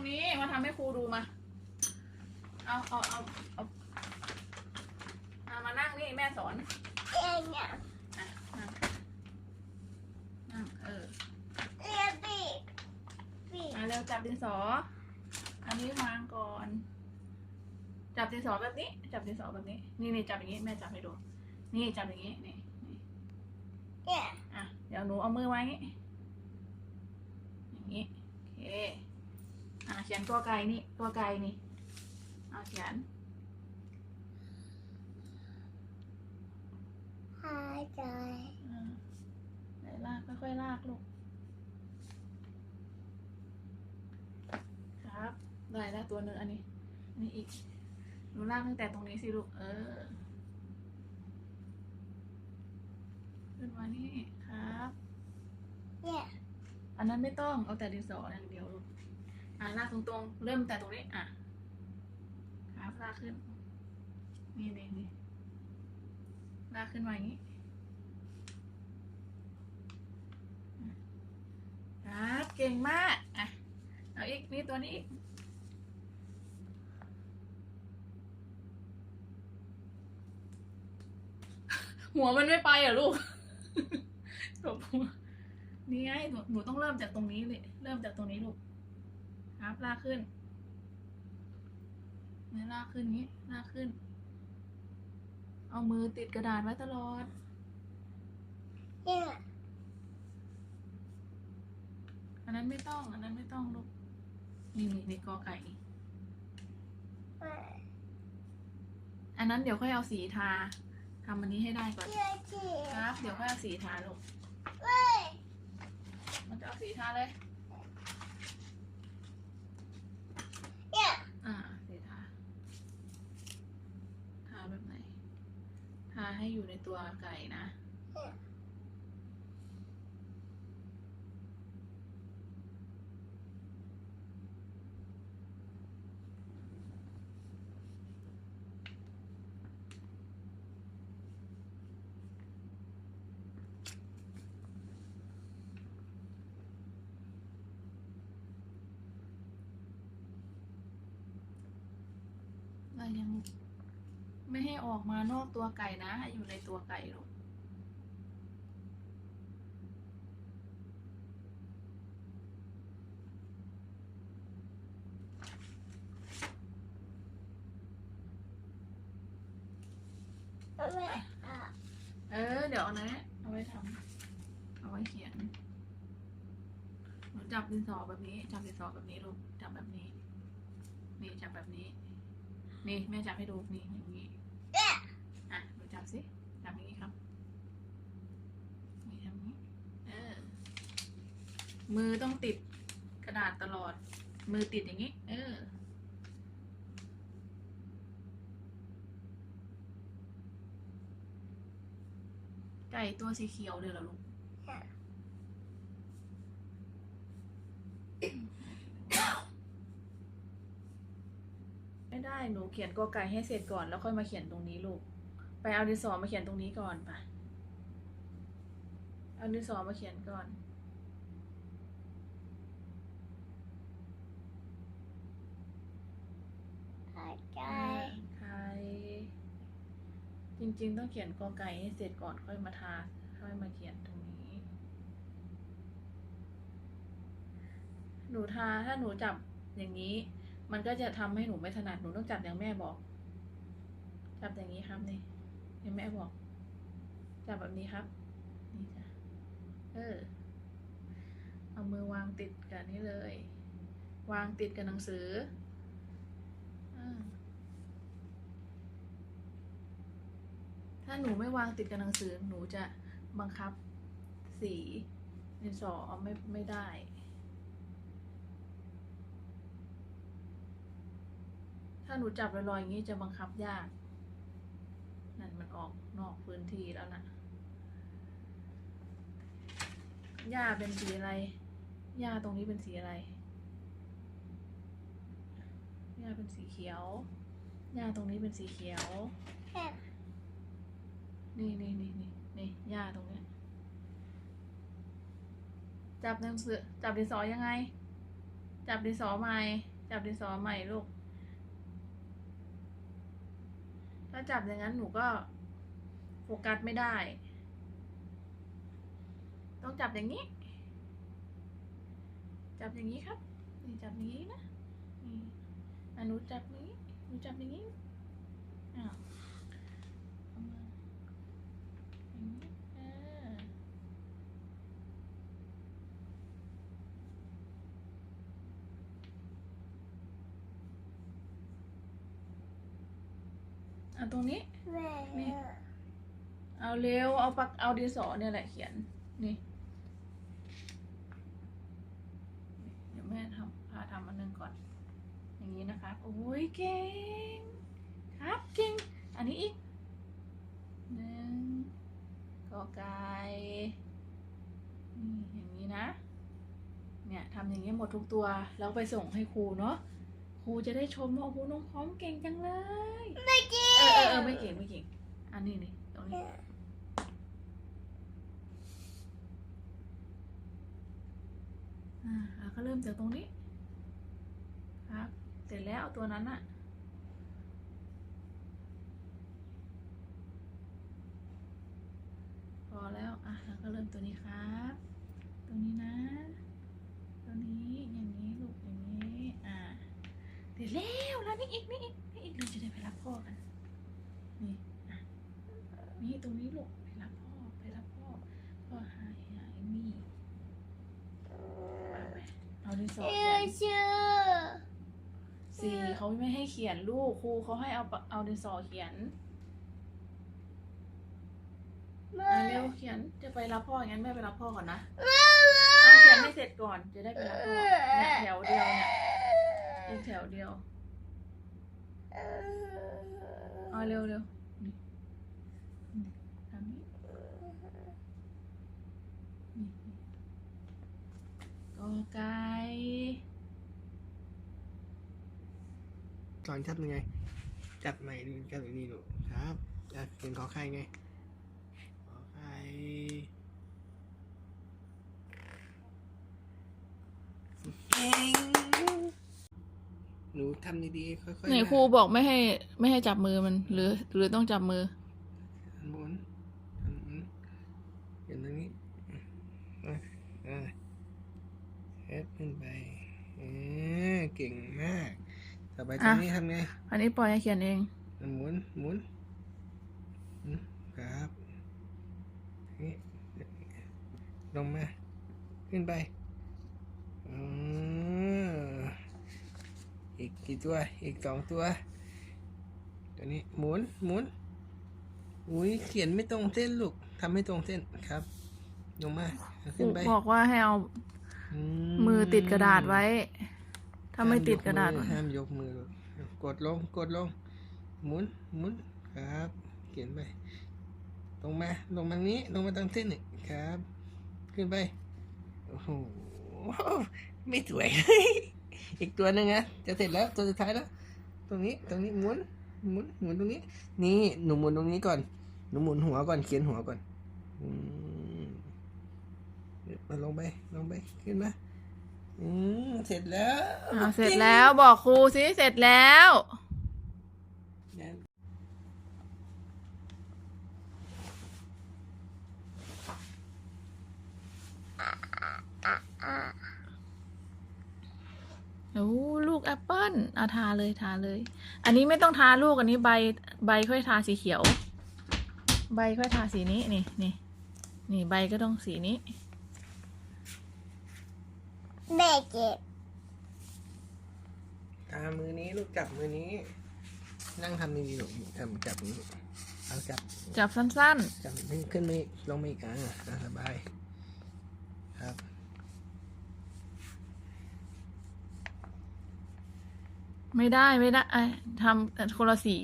รงนี้มาทำให้ครูดูมา เอาเอาเอาเอาเอามานั่งนี่แม่สอนเอ็งเนี่ยอะนั่งนั่งเออเรียบบีบีอะเร็วจับดินสอ อันนี้วางก่อน จับดินสอแบบนี้ จับดินสอแบบนี้ นี่นี่จับอย่างนี้แม่จับให้ดู นี่จับอย่างนี้นี่นี่เนี่ยอะเดี๋ยวหนูเอามือไว้อย่างนี้ อย่างนี้ โอเค อะเขียนตัวไก่นี่ตัวไก่นี่เอาเขียนหายใจอ่าไหนลากค่อยๆลากลูกครับ ได้แล้วตัวหนึ่งอันนี้อันนี้อีกหนูลากตั้งแต่ตรงนี้สิลูกเออขึ้นมานี่ครับ เนี่ย อันนั้นไม่ต้องเอาแต่ดินสออย่างเดียวลูก อะลากตรงๆ เริ่มแต่ตรงนี้ อะครับลากขึ้น นี่นี่นี่ลากขึ้นมาอย่างนี้ครับเก่งมาก อะ เอาอีก นี่ตัวนี้หัวมันไม่ไปเหรอลูกตบหัวนี่ไงหนูหนูต้องเริ่มจากตรงนี้เลย เริ่มจากตรงนี้ลูก ครับลากขึ้นเนี่ยลากขึ้นนี้ลากขึ้น เอามือติดกระดาษไว้ตลอด เนี่ยอันนั้นไม่ต้อง อันนั้นไม่ต้องลูกนี่นี่นี่กอไก่นี่เว้ยอันนั้นเดี๋ยวค่อยเอาสีทาทำอันนี้ให้ได้ก่อนเรียบจีครับ เดี๋ยวค่อยเอาสีทาลูก เว้ยมันจะเอาสีทาเลยเนี่ย อ่า สีทา ทาแบบไหน ทาให้อยู่ในตัวไก่นะเรายัง ไม่ให้ออกมานอกตัวไก่นะให้อยู่ในตัวไก่ลูกเว้ยอะเออ เดี๋ยวเอานะ เอาไว้ทำเอาไว้เขียนหนูจับดินสอแบบนี้ จับดินสอแบบนี้ลูก จับแบบนี้ นี่จับแบบนี้ นี่แม่จับให้ดูนี่อย่างนี้เนี่ยอะหนู จับสิจับอย่างนี้ครับนี่ทำงนี้เออมือต้องติดกระดาษตลอด มือติดอย่างนี้ เออไก่ตัวสีเขียวเลยเหรอลูกไม่ได้ หนูเขียนกอไก่ให้เสร็จก่อนแล้วค่อยมาเขียนตรงนี้ลูก ไปเอาดินสอมาเขียนตรงนี้ก่อนไปเอาดินสอมาเขียนก่อนหายใจใครจริงๆ ต้องเขียนกอไก่ให้เสร็จก่อนค่อยมาทา ค่อยมาเขียนตรงนี้ หนูทาถ้าหนูจับอย่างนี้ มันก็จะทำให้หนูไม่ถนัด หนูต้องจับอย่างแม่บอก จับอย่างนี้ครับนี่ อย่างแม่บอกจับแบบนี้ครับ นี่จ้ะ เออ เอามือวางติดกับนี่เลย วางติดกับหนังสือถ้าหนูไม่วางติดกับหนังสือ หนูจะบังคับสีดินสอไม่ไม่ได้ ถ้าหนูจับลอยๆอย่างนี้จะบังคับยาก นั่นมันออกนอกพื้นที่แล้วนะหญ้าเป็นสีอะไรหญ้าตรงนี้เป็นสีอะไรหญ้าเป็นสีเขียวหญ้าตรงนี้เป็นสีเขียวเนี่ยนี่นี่นี่นี่นี่หญ้าตรงเนี้ยจับหนังสือจับดินสอยังไง จับดินสอใหม่ จับดินสอใหม่ลูก ถ้าจับอย่างนั้นหนูก็โฟกัสไม่ได้ ต้องจับอย่างนี้ จับอย่างนี้ครับ นี่จับอย่างนี้นะ นี่หนูจับนี้หนูจับอย่างนี้อ้าวเอามาอย่างนี้เออ เอาตรงนี้แม่นี่ เอาเร็ว เอาปากเอาดินสอเนี่ยแหละเขียน นี่ เดี๋ยวแม่ทำพาทำอันหนึงก่อน อย่างนี้นะคะ โอ้ยเก่ง ครับเก่ง อันนี้อีกหนึ่งกอไก่นี่อย่างนี้นะ เนี่ยทำอย่างนี้หมดทุกตัว แล้วไปส่งให้ครูเนาะ ครูจะได้ชมว่าโอ้โหน้องพร้อมเก่งจังเลย ไม่กิเออเออเออไม่เก่งไม่เก่ง อันนี้นี่ตรงนี้อ่าแล้วก็เริ่มจากตรงนี้ ครับ เสร็จแล้วตัวนั้นอะพอแล้ว อะแล้วก็เริ่มตัวนี้ครับ ตัวนี้นะ ตัวนี้อย่างนี้ลูกอย่างนี้อ่า เสร็จแล้วแล้วนี่อีกนี่อีกนี่อีกเราจะได้ไปรับพ่อกัน นี่อะนี่ตรงนี้ลูกไปรับพ่อไปรับพ่อพ่อหายหายมีเอาไปเอาดินสอเอเขียอนชื่อสี่เขาไม่ให้เขียนลูกครูเขาให้เอาปะเอาดินสอเขียนแม่อะเร็วเขียนจะไปรับพ่องั้นแม่ไปรับพ่อก่อนนะอะเขียนให้เสร็จก่อนจะได้ไปรับพ่อเนี่ยแถวเดียวเนี่ย อีกแถวเดียว เอาเร็วเร็วนี่นี่ทำนี้นี่กอไก่สอนจับยังไง จับใหม่ดูจับอย่างนี้ดูครับจับเป็นขอไข่ไง ขอไข่เก่งห นูทำดีๆค่อยๆไหนนะครูบอกไม่ให้ ไม่ให้จับมือมัน หรือ หรือต้องจับมือหมุนหมุนเห็นตรงนี้อะอะเฮ็ดขึ้นไปเออเก่งมากต่อไปตรงนี้ทำไงอันนี้ปล่อยให้เขียนเองหมุนหมุนหมุนครับนี่ลงมาขึ้นไปอืมอี กกี่ตัว อีกสองตัว ตัวนี้หมุนหมุนอุ้ยเขียนไม่ตรงเส้นลูกทำให้ตรงเส้นครับลงมาเอาขึ้นไปบอกว่าให้เอาอืมือติดกระดาษไว้ ถ้าไม่ติดกระดาษห้ามยกมือห้ามยกมือลูกกดลง กดลง หมุน หมุน ครับ เขียนไป ลงมา ลงมานี้ ลงมาตรงเส้นนี่ครับ ขึ้นไป โอ้โห ไม่สวย อีกตัวหนึ่งนะจะเสร็จแล้วตัวสุดท้ายแล้ว ตรงนี้ตรงนี้หมุนหมุนหมุนตรงนี้ นี่หนูหมุนตรงนี้ก่อนหนูหมุนหัวก่อนเขียนหัวก่อนอืมาลงไปลงไปขึ้นมาอืมเสร็จแล้วอ่าเสร็จแล้วบอกครูสิเสร็จแล้ว โอ้ลูกแอปเปิ้ลเอาทาเลยทาเลย อันนี้ไม่ต้องทาลูกอันนี้ใบใบค่อยทาสีเขียว ใบค่อยทาสีนี้นี่นี่นี่ใบก็ต้องสีนี้แม่เก็บตามือนี้ลูกจับมือนี้ นั่งทำดีๆลูกทำจับนี้ลูกเอาจับจับสั้นจับให้ขึ้นมาอีกลงมาอีกอะอะสบาย ครับ ไม่ได้ไม่ได้อะทำคนละสี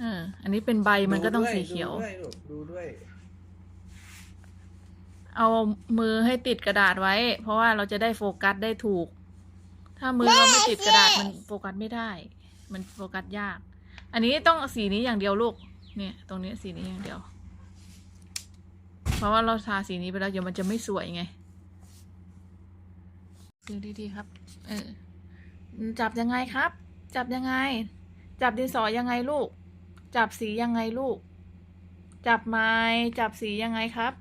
เอออันนี้เป็นใบมันก็ต้องสีเขียว ดูด้วยลูกดูด้วย เอามือให้ติดกระดาษไว้ เพราะว่าเราจะได้โฟกัสได้ถูก ถ้ามือเราไม่ติดกระดาษมันโฟกัสไม่ได้ มันโฟกัสยาก อันนี้ต้องสีนี้อย่างเดียวลูก เนี่ย ตรงนี้สีนี้อย่างเดียว เพราะว่าเราทาสีนี้ไปแล้วเดี๋ยวมันจะไม่สวยไงดูดีๆครับ เออ จับยังไงครับ จับยังไง จับดินสอยังไงลูก จับสียังไงลูก จับไม้จับสียังไงครับ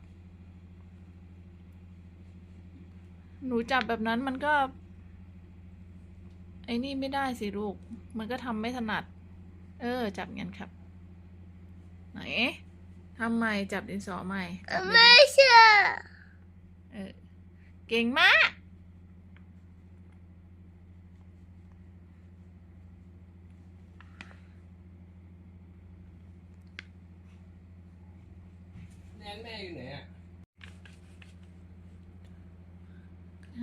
หนูจับแบบนั้นมันก็ ไอ้นี่ไม่ได้สิลูก มันก็ทำไม่ถนัด เออ จับงั้นครับ ไหนทำไมจับดินสอใหม่จับไม่ดีเชื่อๆเออเก่งมาก แนนแม่อยู่ไหนอะ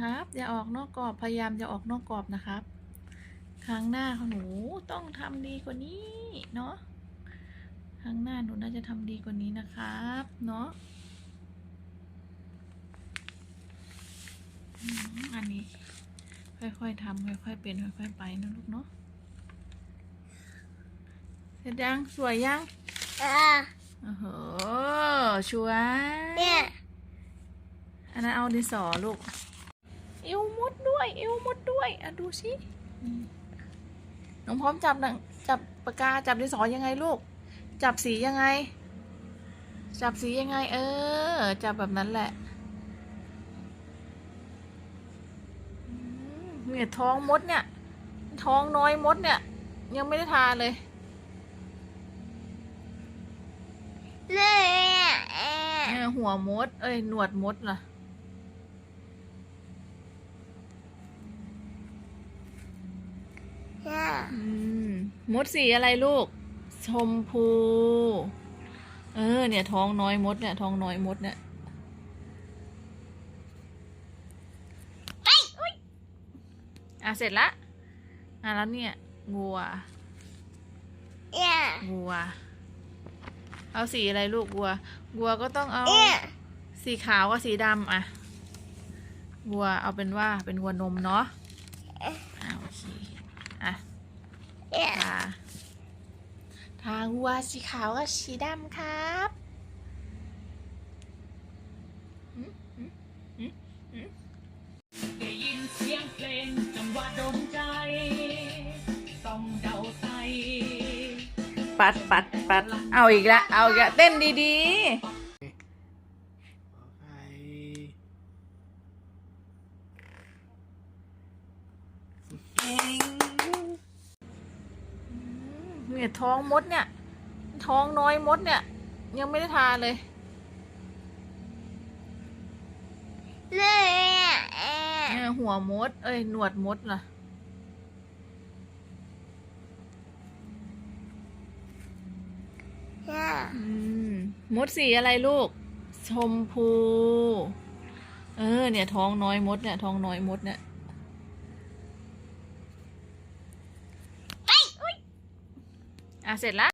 ครับอย่าออกนอกกรอบพยายามอย่าออกนอกกรอบนะครับ ครั้งหน้าของหนูต้องทำดีกว่านี้เนาะครั้งหน้าหนูน่าจะทำดีกว่านี้นะครับเนาะอืมอันนี้ ค่อยๆทำค่อยๆเป็นค่อยๆไปนะลูกเนาะเสร็จยังสวยยังอ่าโอ้โหชัวร์เนี่ยอันนั้นเอาดินสอลูก เอวมดด้วย เอวมดด้วยอะดูสิอืมน้องพร้อมจับหนังจับปากกาจับดินสอยังไงลูก จับสียังไง จับสียังไง เออ จับแบบนั้นแหละอืมเนี่ยท้องมดเนี่ย ท้องน้อยมดเนี่ย ยังไม่ได้ทาเลยเนี่ยอ่าเออหัวมด เอ้ยหนวดมดล่ะ เนี่ยอืมมดสีอะไรลูก ชมพู เออ เนี่ยท้องน้อยมดเนี่ยท้องน้อยมดเนี่ยอะเสร็จละอะแล้วเนี่ยงัวเนี่ยงัว เอาสีอะไรลูกวัววัวก็ต้องเอาเนี่ยสีขาวกับสีดำอะวัวเอาเป็นว่าเป็นวัวนมเนาะอ่าโอเคอะ เนี่ยทาทาวัวสีขาวกับสีดำครับหืมหืมหืมหืมได้ยินเสียงเพลงจังหวะโดนใจ ต้องเดาใจปัดปัดปัดเอาอีกละ เอาอีกละ เต้นดีขอไข่เก่ง ๆเนี่ย ท้องมดเนี่ย ท้องน้อยมดเนี่ย ยังไม่ได้ทาเลยเนี่ยหัวมด เอ้ยหนวดมดล่ะเนี่ยอืมมดสีอะไรลูก ชมพู เออ เนี่ย ท้องน้อยมดเนี่ย ท้องน้อยมดเนี่ย hacerla.